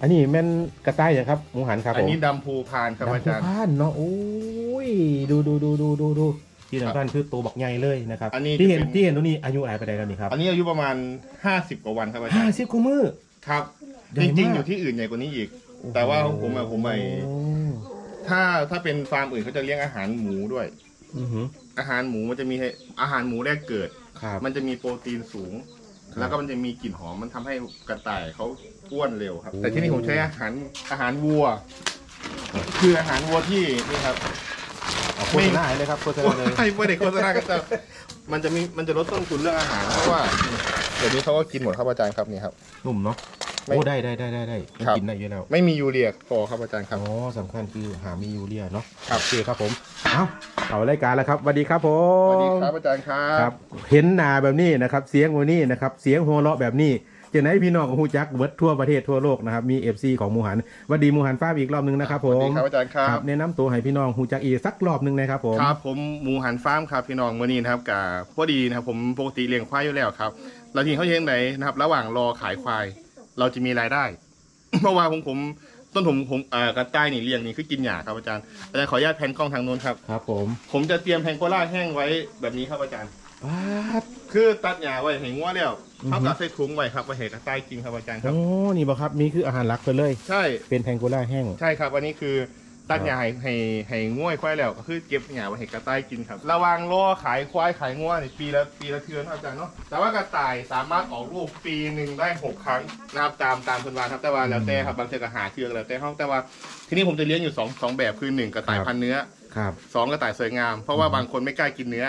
อันนี้แม่นกระต่ายอย่างครับหมูหันครับอันผมนี้ดำภูพานครับอาจารย์ดำผู้พานเนาะโอ้ยดูดูดูดูดูดูที่สำคัญคือตัวบักใหญ่เลยนะครับอันนี้ที่เห็นจะเป็นที่เห็นตรงนี้อายุอะไรไปได้แล้วนี่ครับ อันนี้อายุประมาณ 50 กว่าวันครับอาจาห้ารย์สิบกว่ามือครับใหญ่จมากริงๆ อยู่ที่อื่นใหญ่กว่านี้อีก แต่ว่าของผมอะผมไม่โอ้ถ้าถ้าเป็นฟาร์มอื่นเขาจะเลี้ยงอาหารหมูด้วยอือหืออาหารหมูมันจะมีให้อาหารหมูแรกเกิดครับมันจะมีโปรตีนสูงครับแล้วก็มันจะมีกลิ่นหอมมันทำให้กระต่ายเขา อ้วนเร็วครับโอ้แต่ที่นี่ผมใช้อาหารอาหารวัว คืออาหารวัวที่นี่ครับ เอาโฆษณาให้เลยครับโฆษณาเลย ไม่ไม่ได้โฆษณากันแต่มันจะมีมันจะลดต้นทุนเรื่องอาหารเพราะว่าเดี๋ยวนี้เขาก็กินหมดครับอาจารย์ครับนี่ครับ นุ่มเนาะไม่โอ้ได้ได้ได้ได้ได้ครับ กินได้เยอะแล้วไม่มียูเรียพอครับอาจารย์ครับอ๋อสำคัญคือหามียูเรียเนาะครับ โอเคครับผมเอาเอารายการแล้วครับสวัสดีครับผสม วัสดีครับอาจารย์ครัครับบ เห็นหน้าแบบนี้นะครับ เสียงวันนี้นะครับ เสียงโฮเราะแบบนี้ จะไหนพี่น้องของฮูจักเวิร์ดทั่วประเทศทั่วโลกนะครับมี FC ของหมูหันหวัสดีหมูหันฟ้าร์มอีกรอบหนึงนะครับผสวัสมดีครับอาจารย์ครัครับบแนะนำตัวให้พี่น้องฮูจักอีกสักรอบหนึงนะครับผม ครับผมหมูหันฟาร์มครับพี่น้องเมื่อนี้นะครับกับพอดีนะครับผมปกติเลี้ยงควายอยู่แล้วครับแล้วทีนี้เขาเลี้ยงไหนนะครับ ระหว่างรอขายควาย เราจะมีรายได้ เพราะว่าผมผมต้นผมผมเอ่อกระต่ายนี่เลี้ยงนี่คือกินหญ้าครับอาจารย์อาจารย์ขออนุญาตแผนกล้องทางโน้นครับ ครับผม ผมจะเตรียมแพงโกล่าแห้งไว้แบบนี้ครับอาจารย์ ว้าดคือตัดหญ้าไว้ให้งัวแล้วอือฮึเท่ากับใส่ถุงไว้ครับไว้ให้กระต่ายกินครับอาจารย์ครับ โอ้นี่บ่ครับนี่คืออาหารหลักไปเลย ใช่ เป็นแทงโกล่าแห้ง ใช่ครับอันนี้คือตัดหญ้าให้ให้ให้ง่วยควายแล้วก็คือเก็บหญ้าไว้ให้กระต่ายกินครับ ระหวังรอขายควายขายง่วนี่ปีละปีละเทือนครับอาจารย์เนาะแต่ว่ากระต่ายสามารถออกลูกปีหนึ่งได้หกครั้งนะครับตามตามคนวานครับแต่ว่าแล้วแต่ครับบางเทือก็หาเชือกแล้วแต่ห้องแต่ว่าที่นี่ผมจะเลี้ยงอยู่สองสองแบบคือหนึ่งกระต่ายพันธุ์เนื้อครับ สองกระต่ายสวยงาม เพราะว่าบางคนไม่กล้ากินเนื้อ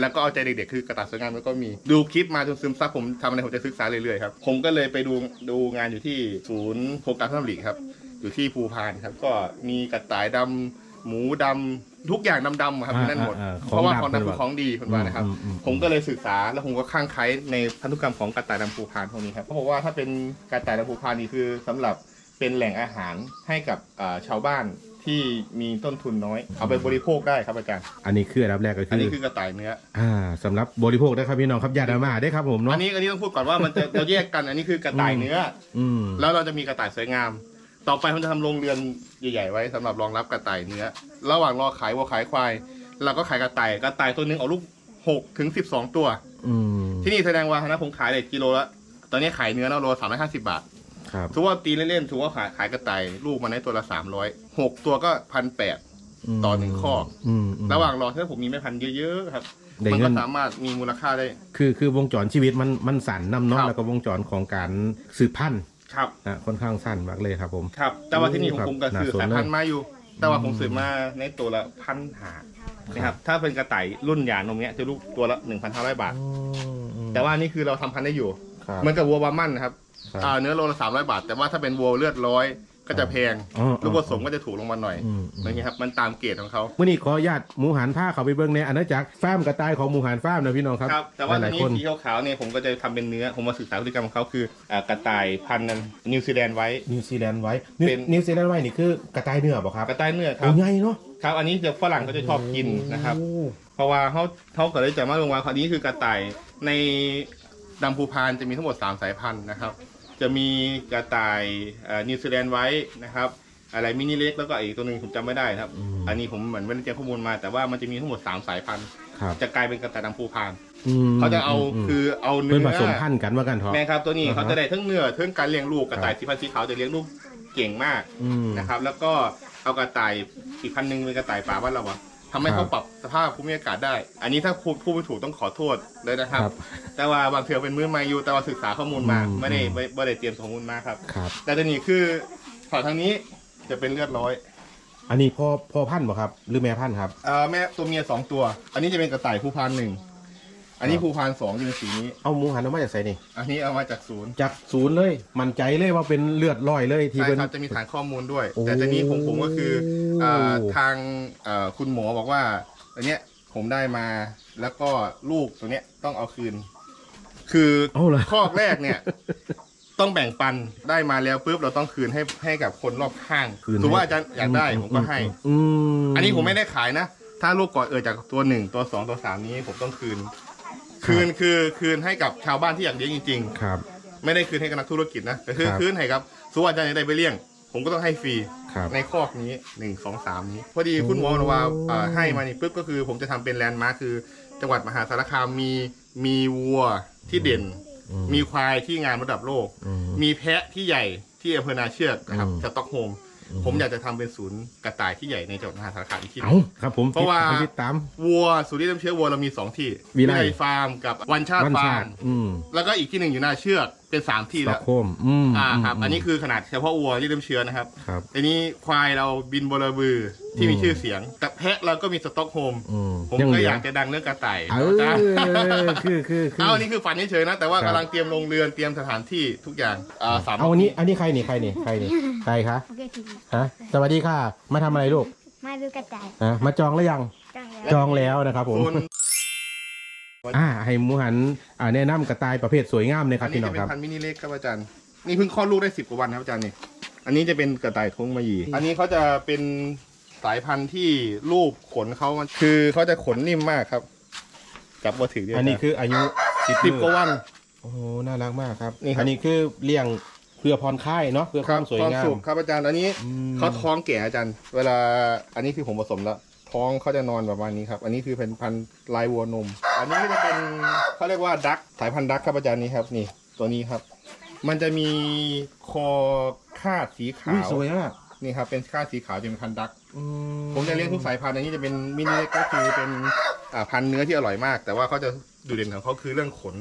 แล้วก็เอาใจเด็กๆคือกระต่ายสวยงามแล้วก็มีดูคลิปมาจนซึมซับผมทำอะไรผมจะศึกษาเรื่อยๆครับผมก็เลยไปดูดูงานอยู่ที่ศูนย์โครงการพัฒนาหลีครับ อยู่ที่ภูพานครับ ก็มีกระต่ายดำหมูดำทุกอย่างดำๆครับอ่าที่นั่นหมดอ่าอ่าเพราะว่าขขอองงดำดำคือของดีคนว่านะครับอืมอืม ผมก็เลยศึกษาแล้วผมก็ข้างไคล้ในพันธุกรรมของกระต่ายดำภูพานพวกนี้ครับเขาบอกว่าถ้าเป็นกระต่ายดำภูพานนี่คือสำหรับเป็นแหล่งอาหารให้กับอ่าชาวบ้าน ที่มีต้นทุนน้อย เอาไปบริโภคได้ครับอาจารย์ อันนี้คืออันดับแรกก็อัคืนอนี้คือกระต่ายเนื้อ อ่าสำหรับบริโภคนะครับพี่น้องครับอย่าดราม่าได้ครับผมอัเนาะนนี้อันนี้ต้องพูดก่อนว่ามันจะเราแยกกัน อันนี้คือกระต่ายเนื้อ อืมแล้วเราจะมีกระต่ายสวยงาม ต่อไปผมจะทำโรงเรือนใหญ่ๆไว้สำหรับรองรับกระต่ายเนื้อ ระหว่างรอขายวัวขายควาย เราก็ขายกระต่าย กระต่ายตัวหนึงเอาลูกหกถึงสิบสองตัว อืมที่นี่แสดงว่านะผมขายเลยกิโลละ ตอนนี้ขายเนื้อแล้วโลสามร้อยห้าสิบบาท ครับ ถือว่าตีเล่นๆถือว่าขายขายกระต่ายลูกมันได้ตัวละสามร้อยหกตัวก็พันแปดต่อหนึ่งข้ออืมอืม ระหว่างรอถ้าผมมีแม่พันธุ์เยอะๆครับได้มันเงิก็น สามารถมีมูลค่าได้ คือคือวงจรชีวิตมันมันสั้นนำเนาะครับ แล้วก็วงจรของการสืบพันธุ์ครับ นะค่อนข้างสั้นมากเลยครับผม ครับ แต่ว่าที่นี่โอ้ผมครับผมก็ซื้อน่าสนสายพันธุ์มาอยู่ แต่ว่าผมอืมซื้อมาในตัวละพันหานะครับ ถ้าเป็นกระต่ายรุ่นหยานนมเนี้ยจะลูกตัวละ1,500บาทอืมอืมแต่ว่านี่คือเราทำพันธุ์ได้อยู่ครับเหมือนกับวัวบาร์มันนะครับ ครับอ่าเนื้อโลละ300บาท แต่ว่าถ้าเป็นวัวเลือดร้อยก็จะแพงอ๋อลูกผสมก็จะถูกลงมาหน่อยอืมอย่างเงี้ยครับมันตามเกรดของเขา มื่อนี้ขออนุญาตหมูหันผ้าเขาไปเบิ้งในอาณาจักรฟาร์มกระต่ายของหมูหันฟาร์มนะพี่น้องครับครับแต่ว่าหตอลานยนี้ๆคน สีขาวๆเนี่ยผมก็จะทำเป็นเนื้อ ผมมาศึกษาพฤติกรรมของเขาคืออ่ากระต่ายพันธุ์นั้นนิวซีแลนด์ไว้ นิวซีแลนด์ไว้นิวเป็น นิวซีแลนด์ไว้นี่คือกระต่ายเนื้อเปล่ะครับกระต่ายเนื้อคโอ้รับ ใหญ่เนาะครับอันนี้จะฝรั่งเขาจะชอบกินนะครับ โอ้เพราะว่าเขาเขาก็เลยจะมาลงว่าคราวนี้คือกระต่ายในดำภูพานจะมีทั้งหมด 3 สายพันธุ์นะครับ จะมีกระต่ายเอ่อนิวซีแลนด์ไว้นะครับ อะไรมินิเล็กแล้วก็อีกตัวหนึ่งผมจำไม่ได้ครับมอันนี้ผมเหมือนไม่ได้เตรียมข้อมูลมาแต่ว่ามันจะมีทั้งหมด3สายพันธุ์ครับจะกลายเป็นกระต่ายดำภูพานมเขาจะเอามคือเอาเพื่เนื้อนผสมพันธุ์กันว่ากันเถอะแม่ครับตัวนี้อ่าฮะเขาจะได้ทั้งเนื้อทั้งการเลี้ยงลูกกระต่ายครับสีพันธุ์สีขาวจะเลี้ยงลูกเก่งมากอืมนะครับ แล้วก็เอากระต่ายอีกพันธุ์หนึ่งเป็นกระต่ายป่าบ้านเราอะ ทำให้ครัเขาบปรับสภาพภูมิอากาศได้ อันนี้ถ้าพูดพูดไม่ถูกต้องขอโทษเลยนะครับ ครับแต่ว่าบางเทือเป็นมือใหม่อยู่แต่ว่าศึกษาข้อมูลมา อืม ไม่ได้อืมไม่ไม่ได้เตรียมข้อมูลมาครับ ครับ แต่ตัวนี้คือฝั่งทางนี้จะเป็นเลือดร้อยอันนี้พ่อพ่อพันธุ์บ่ครับ หรือแม่พันธุ์ครับ เอ่อแม่ตัวเมียสองตัว อันนี้จะเป็นกระต่ายภูพานหนึ่ง อันนี้ครับภูพานสองจะเป็นสีนี้ เอาหมูหันเอามาจากไสนี่อันนี้เอามาจากศูนย์จากศูนย์เลย มั่นใจเลยว่าเป็นเลือดลอยเลยที่ใช่เป็น ครับจะมีฐานข้อมูลด้วย โอ้แต่ตัวนี้ผมผมก็คืออ่าโอ้ทางเอ่อคุณหมอบอกว่าอันเนี้ยผมได้มาแล้วก็ลูกตัวเนี้ยต้องเอาคืน คือเอาเลยข้อแรกเนี่ย ต้องแบ่งปันได้มาแล้วปุ๊บเราต้องคืนให้ให้กับคนรอบข้างคืนถือว่าให้อาจารย์อยากได้ผมก็ให้ อืมอันนี้ผมไม่ได้ขายนะ ถ้าลูกก่อนเออจากตัวหนึ่งตัวสองตัวสามนี้ผมต้องคืน คืนคือคืนให้กับชาวบ้านที่อยากเลี้ยงจริง ครับ ๆ ไม่ได้คืนให้กับนักธุรกิจนะแต่คือครับคืนให้ครับสมมติว่าอาจารย์จะได้ไปเลี้ยง ผมก็ต้องให้ฟรีครับในคอกนี้หนึ่งสองสามนี้ พอดีคุณหมอบอกว่าเอ่อให้มานี่ปุ๊บก็คือ ผมจะทำเป็นแลนด์มาร์คคือ จังหวัดมหาสารคามมีมีวัวที่เด่น อืมมีควายที่งานระดับโลก อืมมีแพะที่ใหญ่ที่อำเภอนาเชือกนะครับอืม สต็อกโฮล์ม ผมอยากจะทำเป็นศูนย์กระต่ายที่ใหญ่ในจังหวัดมหาสารคามอีกที่หนึเอ้างครับผมเพราะว่าผมติดตาม วัวศูนย์เลี้ยงเชื้อวัวเรามีสองที่วิไลฟาร์มกับวันชาติวันฟาชาร์มติอืม แล้วก็อีกที่หนึ่งอยู่หน้าเชือก เป็นสามที่สต็แล้อวกโฮล์มอืมอ่าครับมอันนี้คือขนาดเฉพาะวัวที่เลี้ยงเชื้อนะครับครับทีนี้ควายเราบินบลบือที่มีอืมชื่อเสียง แต่แพะเราก็มีสต็อกโฮล์มอืมผมยังก็เหลือยากจะดังเรื่องกระต่ายเอจ้าอคือคือคือเอาอันนี้คือฝันเฉยๆนะแต่ว่าครับ กำลังเตรียมโรงเรือนเตรียมสถานที่ทุกอย่างอ่าสามเอาอันนี้อันนี้ใครนี่ใครนี่ใครนี่ใครคะโอเคทีฮะสวัสดีค่ะ มาทำอะไรลูกมาดูกระจายฮะมาจองแล้วยัง จังเลย จองแล้วนะครับผมโซน อ่าให้หมูหันอ่าแนะนำกระต่ายประเภทสวยงามเลยคอัรับนนี้พี่น้จะองเป็ครับนพันธุ์มินิเล็กครับอาจารย์ นี่เพิ่งคลอดลูกได้สิบกว่าวันครับอาจารย์นี่ อันนี้จะเป็นกระต่ายทงมายีอันนี้เขาจะเป็นสายพันธุ์ที่รูปขนเขามันคือเขาจะขนนิ่มมากครับ จับมาถือเดียวอันนี้คืออายุสิบสิบกว่าวัน โอ้โหน่ารักมากครับนี่ครับ อันนี้คือเลี้ยงเพื่อผ่อนคลายเนาะเพื่อความสวยงาม สุขครับอาจารย์ อันนี้อืม เขาท้องแก่อาจารย์ เวลาอันนี้คือผมผสมแล้ว ท้องเขาจะนอนประมาณนี้ครับ อันนี้คือเป็นพันธุ์ลายวัวนม อันนี้ก็จะเป็นเขาเรียกว่าดักสายพันธุ์ดักครับอาจารย์นี่ครับ นี่ตัวนี้ครับ มันจะมีคอคาดสีขาอุ้ยวสวยอะนี่ครับ เป็นคาดสีขาวจะเป็นพันธุ์ดัก อืผมจะเลี้ยงทุกสายพันธุ์อันนี้จะเป็นมินิเล็กก็คือเป็นอ่าพันธุ์เนื้อที่อร่อยมาก แต่ว่าเขาจะดูเด่นของเขาคือเรื่องขน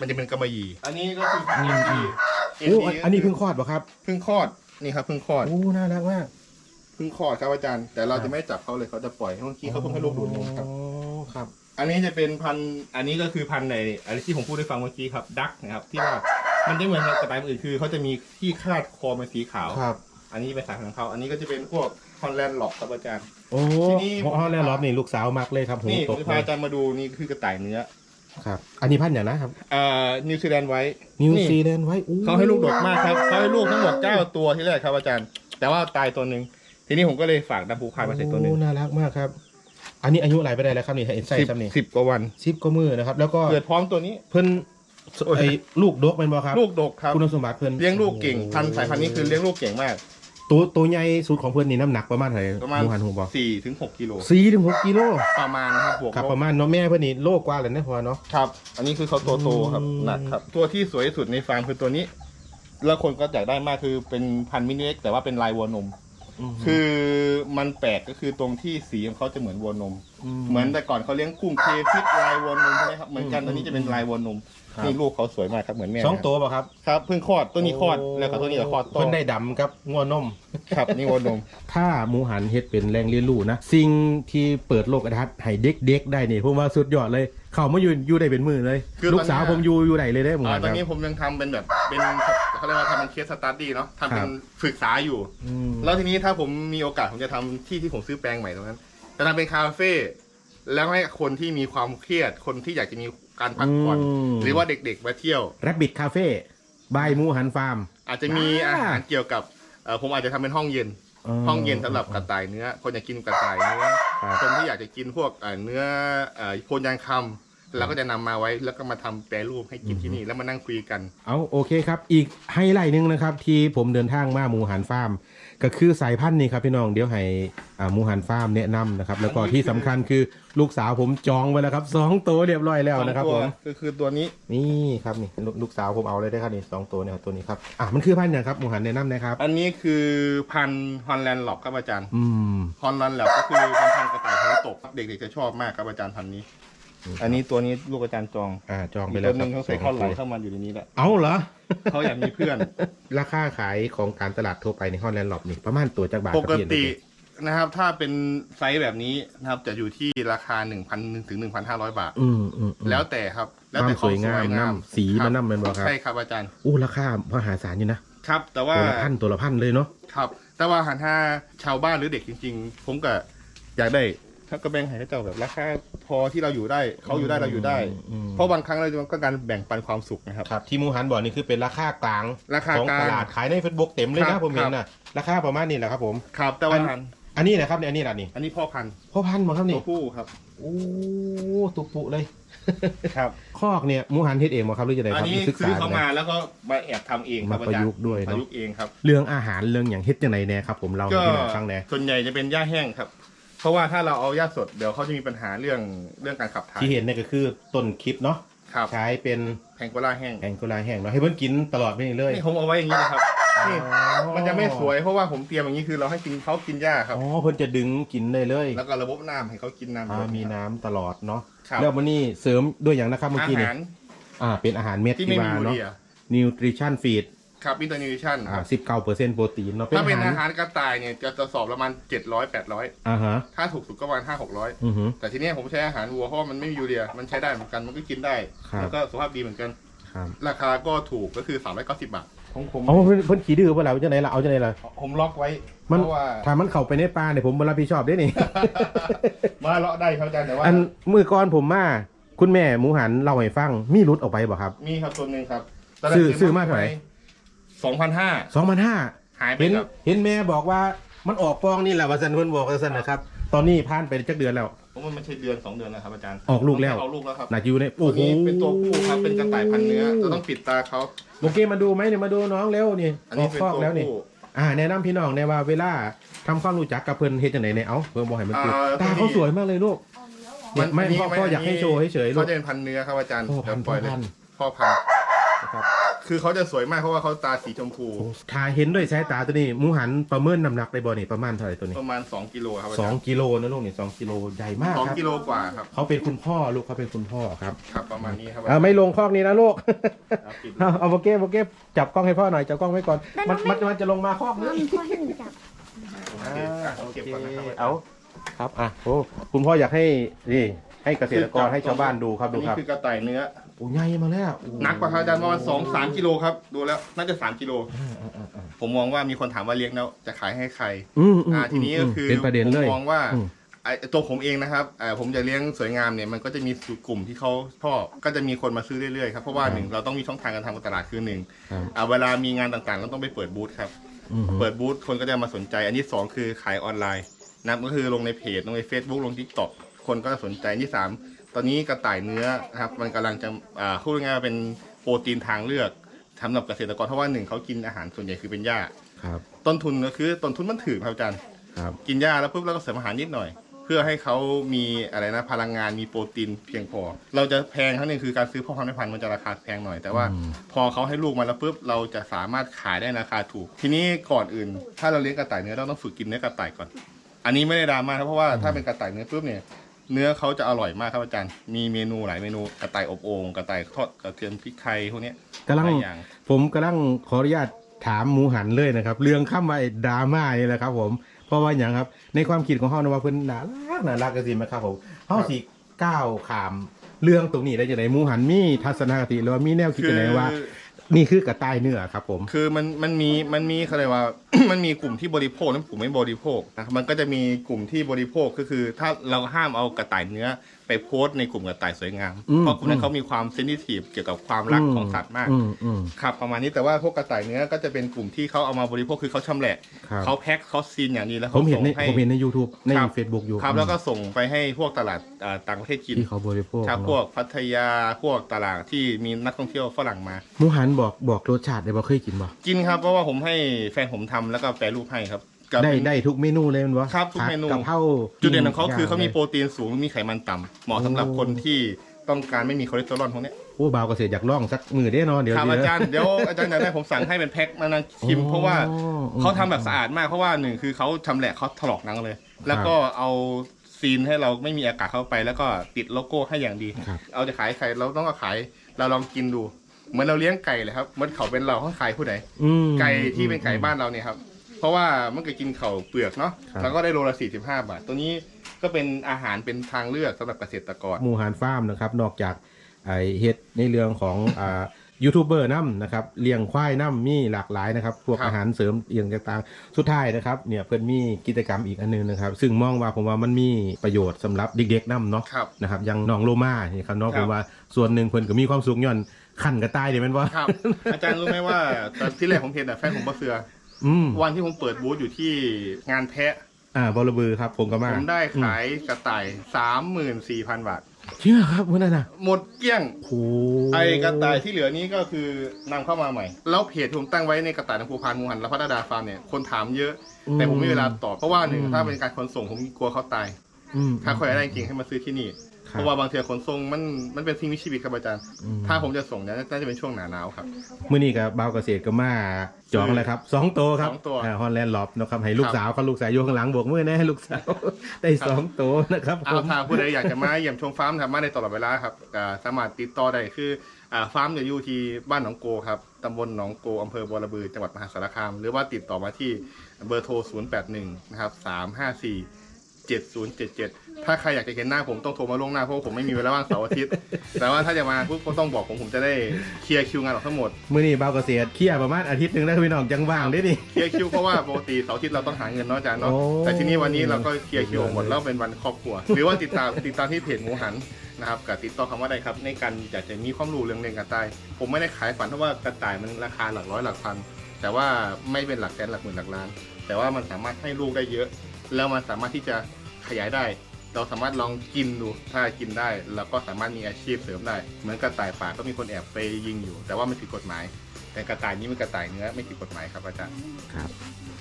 มันจะเป็นกำมะหยี่อันนี้ก็คือพันธุ์ ND โอ้อันอันนี้เพิ่งคลอดป่ะครับเพิ่งคลอดนี่ครับเพิ่งคลอด โอ้น่ารักมาก เพิ่งคลอดครับอาจารย์ แต่เราจะไม่จับเขาเลยเขาจะปล่อยเมื่อกี้เขาเพิ่งให้ลูกดูดนมครับอ๋อครับ อันนี้จะเป็นพันธุ์อันนี้ก็คือพันธุ์ในอันที่ผมพูดให้ฟังเมื่อกี้ครับดักนะครับ ที่ว่ามันจะเหมือนกับกระต่ายอื่นคือเขาจะมีที่คาดคอเป็นสีขาวครับ อันนี้เป็นสายพันธุ์ของเขาอันนี้ก็จะเป็นพวกฮอลแลนด์หลอกครับอาจารย์ โอ้ทีนี้พอแล้วรอบนี่ลูกสาวมักเลยครับหูนี่ตผกมจะเลพายอาจารย์มาดูนี่คือกระต่ายเนื้อครับ อันนี้พันธุ์อย่างนะครับ เอ่อนิวซีแลนด์ไว้นิวนี่ซีแลนด์ไว้อู้เขาให้ลูกดกมากครับเขาให้ลูกทั้งหมดเก้าตัวที่แรกครับอาจารย์ แต่ว่าตายตัวหนึ่ง ทีนี้ผมก็เลยฝากดับผูพายมาใส่ตัวหนึ่งโอ้น่ารักมากครับ อันนี้อายุหลายไปได้แล้วครับนี่เห็นใส่สิบครับนี่สิบกว่าวันสิบก็มือนะครับ แล้วก็เกิดพร้อมตัวนี้ เพิ่นไอ้ลูกดกเป็นบ่ครับลูกดกครับ คุณสมบัติเพิ่นเลี้ยงลูกเก่งพันธุ์สายพันธุ์นี้คือเลี้ยงลูกเก่งมาก ตัวตัวใหญ่สุดของเพิ่นนี่น้ำหนักประมาณเท่าไหร่ประมาณหหันหูบอกสี่ถึงหกกิโลสี่ถึงหกกิโลประมาณนะครับบวกครับลบประมาณเนาะแม่เพิ่นนี่โลกว่าเลยนะพอเนาะ ครับ อันนี้คือเขาตัวโตครับอืม หนักครับ ตัวที่สวยที่สุดในฟาร์มคือตัวนี้ แล้วคนก็อยากได้มากคือเป็นพันธุ์มินิเล็กแต่ว่าเป็นลายวัวนม คือมันแปลกก็คือตรงที่สีของเขาจะเหมือนวัวนมเหมือนแต่ก่อนเขาเลี้ยงกุ้งเคฟิตลายวัวนมใช่ไหมครับเหมือนกันอืมอันนี้จะเป็นลายวัวนมครับ นี่ลูกเขาสวยมากครับเหมือนแม่สองตัวป่ะครับครับเพิ่งคลอดตัวนี้คลอดแล้วก็ตัวนี้ก็คลอดต่อเพิ่นได้ดำกับงัวนม ครับนี่วัวนม ถ้าหมูหันเฮ็ดเป็นแรงเรียนรู้นะ สิ่งที่เปิดโลกทัศน์ให้เด็กๆได้นี่ผมว่าสุดยอดเลย เขามาอยู่อยู่ได้เป็นมือเลย คือลูกสาวตอนเนี้ยผมอยู่อยู่ได้เลยได้หมูอ่าหันตอนคนี้รับผมยังทำเป็นแบบเป็น เขาเรียกว่าทำเป็นเคสสตัดดี้เนาะทำเป็ครันบศึกษาอยู่ อืมแล้วทีนี้ถ้าผมมีโอกาสผมจะทำที่ที่ผมซื้อแปลงใหม่ตรงนั้นจะทำเป็นคาเฟ่แล้วให้คนที่มีความเครียดคนที่อยากจะมีการพักผ่อนมหรือว่าเด็กๆมาเที่ยว แรบบิทคาเฟ่บายหมูหันฟาร์ม อาจจะมีอ่าอาหารเกี่ยวกับเอ่อผมอาจจะทำเป็นห้องเย็นห้องเย็นสำหรับกระต่ายเนื้อ คนอยากกินกระต่ายเนื้อครับ คนที่อยากจะกินพวกเอ่อเนื้อเอ่อโพนยางคำ เราก็จะนำมาไว้แล้วก็มาทำแปรรูปให้กินที่นี่แล้วมานั่งคุยกัน เอาโอเคครับ อีกไฮไลท์หนึ่งนะครับ ที่ผมเดินทางมาหมูหันฟาร์ม ก็คือสายพันธุ์นี้ครับพี่น้องเดี๋ยวให้อ่าหมูหันฟาร์มแนะนำนะครับ แล้วก็ที่สำคัญคือลูกสาวผมจองไว้แล้วครับสองตัวเรียบร้อยแล้วนะครับสผองมตัวคือคือตัวนี้นี่ครับนี่ลูกลูกสาวผมเอาเลยได้ครับนี่สองตัวเนี่ยครับตัวนี้ครับอะมันคือพันธุ์อย่างครับหมูหันแนะนำนะครับ อันนี้คือพันธุ์ฮอลแลนด์หลอกครับอาจารย์อืม ฮอลแลนด์หลอกก็คือเป็นพันธุ์กระต่ายหูตกเด็กๆจะชอบมากครับอาจารย์พันธุ์นี้ อันนี้ตัวนี้ลูกอาจารย์จองอ่าจองอีไปกแล้ตัววหครันึ่บงเขาใส่ข้อไหลเข้ามาอยู่ในนี้แหละเอาเหรอ เขาอยากมีเพื่อน ราคาขายของการตลาดทั่วไปในฮอลแลนด์หลอบนี่ประมาณตัวจากบาทปครับกพี่ตินะครับ ถ้าเป็นไซส์แบบนี้นะครับ จะอยู่ที่ราคา1,000ถึง1,500บาท อืมอืมอืม แล้วแต่ครับ แล้วคแต่วามสวยงามน้ำสีมันน้ำเป็นบ่ครับ ใช่ครับอาจารย์ อู้ราคามหาศาลอยู่นะครับ แต่ว่า ตัวละพันตัวละพันเลยเนาะ ครับ แต่ว่าหันถ้าชาวบ้านหรือเด็กจริง ๆ ผมก็อยากได้ ถ้ากระแบงให้เขาเจ้าแบบราคาพอที่เราอยู่ได้เขาอยู่ได้เราอยู่ได้ อืม เพราะบางครั้งเราต้องการแบ่งปันความสุขนะครับ ครับ ที่หมูหันบอกนี่คือเป็นราคากลางราคาของกลางตลาดขายในเฟซบุ๊กเต็มเลยครันะบผมเห็นครับนะราคาประมาณนี้แหละครับผม ครับแต่ว่าอันหันอันนี้นะครับเนี่ยอันนี้ล่ะนี่อันนี้พ่อพันธุ์พ่อพันธุ์มาครับตันี่วผู้ครับโอ้ตุกปุเลย ครับ คอกเนี่ยหมูหันเฮ็ดเองบ่ครับหรือจะไดคอันรับนี้ศึกซื้ษาอเขาไหมมาแล้วก็มาแอบทำเองครับมาอาจารประยุกต์ด้วยเนอะประยุกต์เองครับ เรื่องอาหารเรื่องอย่างเฮ็ดจังไดแน่ครับผมเราก็ให้พี่น้องฟังแหน่ส่วนใหญ่จะเป็นหญ้าแห้งครับ เพราะว่าถ้าเราเอาหญ้าสดเดี๋ยวเขาจะมีปัญหาเรื่องเรื่องการขับถ่ายที่เห็นเนี่ยก็คือต้นคลิปเนาะครับใช้เป็นแพงโกล่าแห้งแองโกลาแห้งเนาะให้เพิ่นกินตลอดไม่เลยนี่ผมเอาไว้อย่างนี้นะครับนี่มันจะไม่สวยเพราะว่าผมเตรียมอย่างนี้คือเราให้กินเขากินหญ้าครับ อ๋อเพิ่นจะดึงกินได้เลยแล้วก็ระบบน้ำให้เขากินน้ำอ่ามีน้ำตลอดเนาะครับ แล้ววันนี้เสริมด้วยอย่างนะครับเมื่ออากี้นี่หารอ่าเป็นอาหารเม็ดที่ที่ไม่มีว่ายูเนาะเรีย nutrition feed ครับอินเตอร์นิวชั่นอ่า19%โปรตีนเนาะถ้าเป็นอาหารกระต่ายเนี่ยจะจะสอบประมาณเจ็ดร้อยแปดร้อยอ่าฮะถ้าถูกสุดก็ประมาณห้าหกร้อยอือหือแต่ทีเนี้ยผมใช้อาหารวัวเพราะว่ามันไม่มียูเรีย มันใช้ได้เหมือนกันมันก็กินได้ครับ แล้วก็สุขภาพดีเหมือนกัน ครับราคาก็ถูกก็คือ390บาทของผมอ๋อเพิ่นเพิ่นขี้ดื้อบ่ล่ะว่าจังไดล่ะเอาจังไดล่ะ ผมล็อกไว้เพมันราะว่า ถ้ามันเข้าไปในป่าเนี่ยผมบ่รับผิดชอบเด้นี่ มาเลาะได้ครับอาจารย์แต่ว่าอันมือก่อนผมมา คุณแม่หมูหันเล่าให้ฟังมีรุดออกไปบ่ครับ มีครับตัวหนึ่งครับซื้อซื้อมาเท่าไหร่ สองพันห้า2,500หายไปเห็นครับเห็นแม่บอกว่ามันออกฟองนี่แหละว่าซั่นเพิ่นบอกว่าซั่นนะครับ ตอนนี้ผ่านไปจักเดือนแล้ว ผมว่ามันไม่ใช่เดือนสองเดือนนะครับอาจารย์ออกลูกแล้ว ออกลูกแล้วครับน่าจะอยู่ในตัโอ้วโหนี้เป็นตัวผู้ครับเป็นกระต่ายพันธุ์เนื้อจะต้องปิดตาเขาโอเคมาดูไหมเนี่ยมาดูน้องเร็วนี่อันอนี้อกเป็นคอกตัวแล้วนี่ผู้ อ่าแนะนำพี่น้องในว่าเวลาทำความรู้จักกับเพิ่นเฮ็ดจังไดเนี่ยเอ้าเพิ่นบอกให้มันดูอ่าตาเขาสวยมากเลยลูกเนี่ยไม่พ่อพ่ออยากให้โชว์เฉยๆลูเขากจะเป็นพันธุ์เนื้อครับอาจารย์พ่อพัเดี๋ยนวธุ์ปล่อยเลยพ่อพันธุ์พ่อพันธุ์นะ ครับ คือเขาจะสวยมากเพราะว่าเขาตาสีชมพูโอ้ถ้าเห็นด้วยสายตาตัวนี้หมูหันประเมินน้ำหนักได้บ่นี่ประมาณเท่าไหร่ตัวนี้ประมาณ 2 กิโลครับอาสอจางรย์กิโลนะลูกนี่สองกิโลใหญ่มากสองครับกิโลกว่าครับเขาเป็นคุณพ่อลูกเขาเป็นคุณพ่อครับครับประมาณนี้ครับเอาไม่ลงคอกนี้นะลูก ครับปิดเอาเอาโอเคโอเคจับกล้องให้พ่อหน่อยจับกล้องไว้ก่อน มันมันมันจะลงมาคอกนี้มันพ่อให้หนูจับโอเคอะเอาเก็บก่อนนะครับ เอาครับอะโอ้คุณพ่ออยากให้นี่ให้เกษตรกรให้ชาวบ้านดูครับดูอันคนี้รับคือกระต่ายเนื้อ โอ้ใหญ่มาแล้วโอ้หนักกว่าครับอาจารย์ประมาณสองสามกิโลครับ ดูแล้วน่าจะสามกิโล อ่าอ่าอ่าอ่า ผมมองว่ามีคนถามว่าเลี้ยงแล้วจะขายให้ใคร อืมอืมอ่าทีนี้ก็คือเป็นประเด็นเลยผมมองว่าอืม ไอ้ตัวผมเองนะครับอ่าผมจะเลี้ยงสวยงามเนี่ยมันก็จะมีกลุ่มที่เขาชอบก็จะมีคนมาซื้อเรื่อยๆครับเพราะว่าหนึ่งเราต้องมีช่องทางการทำการตลาดคือหนึ่งครับ อ่าเวลามีงานต่างๆเราต้องไปเปิดบูธครับ อืม เปิดบูธคนก็จะมาสนใจ อันที่สองคือขายออนไลน์นะครับก็คือลงในเพจลงใน Facebook ลง TikTok คนก็จะสนใจอันที่สาม ตอนนี้กระต่ายเนื้อนะครับ มันกำลังจะอ่าพูดง่ายๆว่าเป็นโปรตีนทางเลือกสำหรับเกษตรกรเพราะว่าหนึ่งเขากินอาหารส่วนใหญ่คือเป็นหญ้าครับ ต้นทุนก็คือต้นทุนมันถือครับอาจารย์ครับกินหญ้าแล้วปุ๊บเราก็เสริมอาหารนิดหน่อย เพื่อให้เขามีอะไรนะพลังงานมีโปรตีนเพียงพอ เราจะแพงครั้งหนึงคือการซื้อพ่อพันธุ์แม่พันธุ์มันจะราคาแพงหน่อยแต่ว่าอืมพอเขาให้ลูกมาแล้วปุ๊บเราจะสามารถขายได้ราคาถูก ทีนี้ก่อนอื่น ถ้าเราเลี้ยงกระต่ายเนื้อเราต้องฝึกกินเนื้อกระต่ายก่อน อันนี้ไม่ได้ดราม่าครับเพราะว่าถ้าเป็นกระต่ายเนื้อปุ๊บเนี่ย เนื้อเขาจะอร่อยมากครับอาจารย์ มีเมนูหลายเมนูกระต่ายอบโอ่งกระต่ายทอดกระเทียมพริกไทยพวกเนี้ยกำลัง หลายอย่างผมกำลังขออนุญาตถามหมูหันเลยนะครับ เรื่องข้ามว่าไอ้ดราม่านี่แหละครับ ผมเพราะว่าอย่างครับ ในความคิดของเขานะว่าเพิ่นน่ารักน่ารักกันสิไหมครับผมเขาสิก้าวขามเรื่องตรงนี้ได้ยังไงหมูหันมีทัศนคติหรือว่ามีแนวคิดยังไงว่า นี่คือกระต่ายเนื้อครับ ผม คือมันมันมีมันมีเขาเรียกว่า มันมีกลุ่มที่บริโภคและกลุ่มไม่บริโภคนะครับมันก็จะมีกลุ่มที่บริโภคก็คือ ถ้าเราห้ามเอากระต่ายเนื้อไปโพสต์ในกลุ่มกระต่ายสวยงาม อืมเพราะกลุ่มนั้อืนมเขามีความเซนซิทีฟเกี่ยวกับความรักของสัตว์มาก อืมอืม ครับประมาณนี้แต่ว่าพวกกระต่ายเนื้อก็จะเป็นกลุ่มที่เขาเอามาบริโภคคือเขาชำแหละครับ เขาแพ็คเขาซีนอย่างนี้แล้วผเขามเห็นส่งในให้ ผมเห็นใน YouTube ใน ครับ Facebook อยู่ครับแล้วก็ส่งไปให้พวกตลาดอ่าต่างประเทศกินที่เขาบริโภคครับเนอะพวกพัทยาพวกตลาดที่มีนักท่องเที่ยวฝรั่งมา หมูหันบอกบอกรสชาติได้บ่เคยกินบ่กินครับเพราะว่าผมให้แฟนผมทำแล้วก็แปรรูปให้ครับ ก็ได้เป็น ได้ทุกเมนูเลยมันวะครับทุกเมนูผักกะเพราจุดเด่นของเขาคือเขามีย่โปรตีนสูงมีไขมันต่ำเหมาะสำหรับโอ้คนที่ต้องการไม่มีคอเลสเตอรอลพวกเนี้ยโอ้บ่าวเกษตรอยากลองสักมือได้เนอนเดี๋ยวครับดีอานะจารย์เดี๋ยวอาจารย์อยากได้ผมสั่งให้เป็นแพ็คมานั่งชิมโอ้เพราะว่าอืมเขาทำแบบสะอาดมากเพราะว่าหนึ่งคือเขาชำแหละเขาถลอกหนังเลย แล้วก็เอาซีนให้เราไม่มีอากาศเข้าไป แล้วก็ติดโลโก้ให้อย่างดี ครับ เอาจะขายใครเราต้องก็ขายเราลองกินดู เหมือนเราเลี้ยงไก่เลยครับเหมันเขาเป็นเราเขาขายผู้ใดอืมไก่ที่เป็นไก่บ้านเราเนี่ยครับ เพราะว่ามันก็กินเข่าเปลือกเนาะครับ แล้วก็ได้โลละ45 บาท ตัวนี้ก็เป็นอาหารเป็นทางเลือกสำหรับเกษตรกร หมูหันฟาร์มนะครับนอกจากไอเฮ็ดในเรื่องของอ่ายูทูบเบอร์น้ำนะครับเลี้ยงควายน้ำมีหลากหลายนะครับพวกครับ อาหารเสริมอย่างต่างๆสุดท้ายนะครับเนี่ยเพิ่นมีกิจกรรมอีกอันหนึงนะครับ ซึ่งมองว่าผมว่ามันมีประโยชน์สำหรับเด็กๆน้ำเนาะ ครับ นะครับอยังน้องโลมานี่ครับเน้องครัผบมว่าส่วนหนึ่งเพิ่นก็มีความสุขย่อนขั้นกระต่ายเดี๋ยวแมันว่า ครับ อาจารย์รู้ไหมว่าตอนที่แรกผมเห็นอะแฟนผมบะเสือ อืมวันที่ผมเปิดบูธอยู่ที่งานแพะ อ่าบอลบือครับผมก็มาผมได้ขายกระต่าย34,000บาทจริงเหรอครับวันนั้นน่ะหมดเกลี้ยงโอ้โหไอกระต่ายที่เหลือนี้ก็คือนำเข้ามาใหม่ แล้วเพจที่ผมตั้งไว้ในกระต่ายน้ำพูพานมูหันและพัฒดาฟาร์มเนี่ยคนถามเยอะ แต่ผมไม่มีเวลาตอบเพราะว่าหนึ่งถ้าเป็นการขนส่งผมกลัวเขาตายอืมถ้าใครได้จริงให้มาซื้อที่นี่ คเพบราะว่าบางทีขนส่งมันมันเป็นสิ่งมีชีวิตครับอาจารย์ อืม ถ้าผมจะส่งเนี่ยน่าจะเป็นช่วงหนาหนาวครับ มื่อนี้กับเบาวเกษตรก็มาจองเลยครับสองตัวครับสองตัวฮอนแลนด์ล็อบนะครับให้ลูกครับสาวเขาลูกสาวโยข้างหลังโบกมือแน่ให้ลูกสาว ได้สองตัวนะครับผเอาม ทางผู้ใดอยากจะมาเยี่ยมชมฟาร์มครับมาได้ตลอดเวลาครับก็สามารถติดต่อได้คืออ่าฟาร์มจะอยู่ที่บ้านหนองโกครับตำบลหนองโกอำเภอบัวระบือจังหวัดมหาสารคาม หรือว่าติดต่อมาที่เบอร์โทร 081 นะครับ 354 7077 ถ้าใครอยากจะเห็นหน้าผมต้องโทรมาล่วงหน้าเพราะว่าผมไม่มีเวลาว่างเสาร์อาทิตย์ แต่ว่าถ้าจะมาปุ๊บก็ต้องบอกผมผมจะได้เคลียร์คิวงานออกทั้งหมด มื่อนี้เบาวเกษตรเคลียร์ประมาณอาทิตย์หนึ่งแล้วพี่น้องจังว่างได้ดิ เคลียร์คิวเพราะว่าปกติเสาร์อาทิตย์เราต้องหาเงินเนาะอาจารย์เนาะ โอ้ แต่ทีนี้วันนี้เราก็เคลียร์คิวออกหมดแล้วเป็นวันครอบครัว หรือว่าติดตามติดตามที่เพจหมูหันนะครับกับติดต่อคำว่าใดครับในการอยากจะมีความรู้เรื่องเลี้ยงกระต่าย ผมไม่ได้ขายฝันเพราะว่ากระต่ายมันราคาหลักร้อยหลักพัน แต่ว่าไม่เป็นหลักแสนหลักหมื่นหลักล้าน แต่ว่ามันสามารถให้ลูกได้เยอะ แล้วมันสามารถที่จะขยายได้ เราสามารถลองกินดูถ้ากินได้เราก็สามารถมีอาชีพเสริมได้ เหมือนกระต่ายป่าก็มีคนแอบไปยิงอยู่ แต่ว่ามันผิดกฎหมาย แต่กระต่ายนี้มันกระต่ายเนื้อไม่ผิดกฎหมายครับอาจารย์ ครับ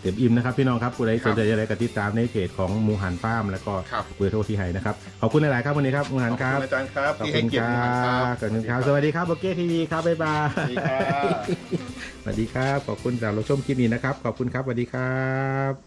เต็มอิ่มนะครับพี่น้องครับผู้ใดครัสบนใจอะไรก็ติดตามในเพจของหมูหันฟาร์มแล้วก็ครับ เบอร์โทรที่ให้นะครับขอบคุณหลายๆครับวันนี้ครับหมูหันขอบครับคุณอาจารย์ครับขอบที่คุให้ณเกียรคติรัผมครับขอบคุณครับสวัสดีครับโอเคทีวีครับบ๊ายบาสวัสดีครัยบสวัสดีครับขอบคุณสำหรับรับชมคลิปนี้นะครับขอบคุณครับสวัสดีครับ